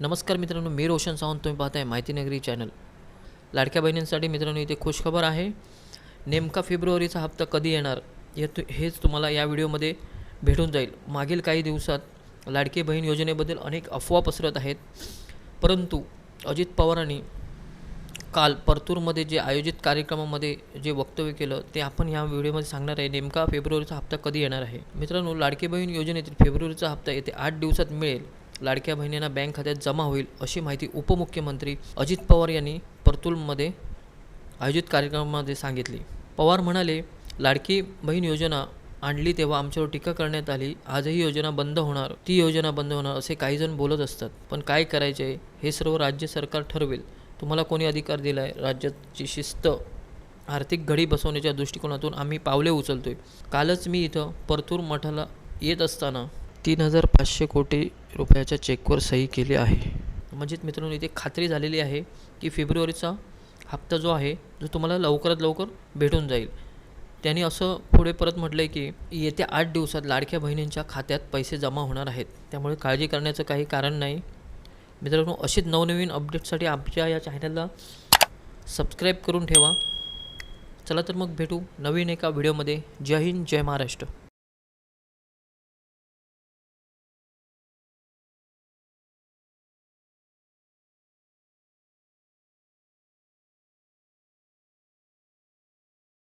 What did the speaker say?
नमस्कार मित्रांनो मी रोशन सावंत तुम्ही पाहताय माहिती नगरी चॅनल. लाडक्या बहिणींसाठी मित्रांनो इथे खुशखबर आहे. नेमका फेब्रुवारीचा हप्ता कधी येणार हे तु हेच तुम्हाला या व्हिडिओमध्ये भेटून जाईल. मागील काही दिवसात लाडकी बहीण योजनेबद्दल अनेक अफवा पसरत आहेत. परंतु अजित पवारांनी काल परतूरमध्ये जे आयोजित कार्यक्रमामध्ये जे वक्तव्य केलं ते आपण या व्हिडिओमध्ये सांगणार आहे नेमका फेब्रुवारीचा हप्ता कधी येणार आहे. मित्रांनो लाडकी बहीण योजनेतील फेब्रुवारीचा हप्ता येते आठ दिवसात मिळेल. लाडक्या बहिणींना बँक खात्यात जमा होईल अशी माहिती उपमुख्यमंत्री अजित पवार यांनी परतूलमध्ये आयोजित कार्यक्रमामध्ये सांगितली. पवार म्हणाले लाडकी बहीण योजना आणली तेव्हा आमच्यावर टीका करण्यात आली. आजही योजना बंद होणार. ती योजना बंद होणार असे काही जण बोलत असतात. पण काय करायचे हे सर्व राज्य सरकार ठरवेल. तुम्हाला कोणी अधिकार दिला आहे राज्याची शिस्त आर्थिक घडी बसवण्याच्या दृष्टिकोनातून आम्ही पावले उचलतोय. कालच मी इथं परतूर मठाला येत असताना तीन हजार पाचशे कोटी रुपयाच्या चेकवर सही केली आहे. म्हणजेच मित्रांनो इथे खात्री झालेली आहे की फेब्रुवारीचा हप्ता जो आहे जो तुम्हाला लवकरात लवकर भेटून जाईल. त्यांनी असं पुढे परत म्हटलं आहे की येत्या आठ दिवसात लाडक्या बहिणींच्या खात्यात पैसे जमा होणार आहेत. त्यामुळे काळजी करण्याचं काही कारण नाही. मित्रांनो असेच नवनवीन अपडेटसाठी आमच्या या चॅनलला सबस्क्राईब करून ठेवा. चला तर मग भेटू नवीन एका व्हिडिओमध्ये जय हिंद जय महाराष्ट्र.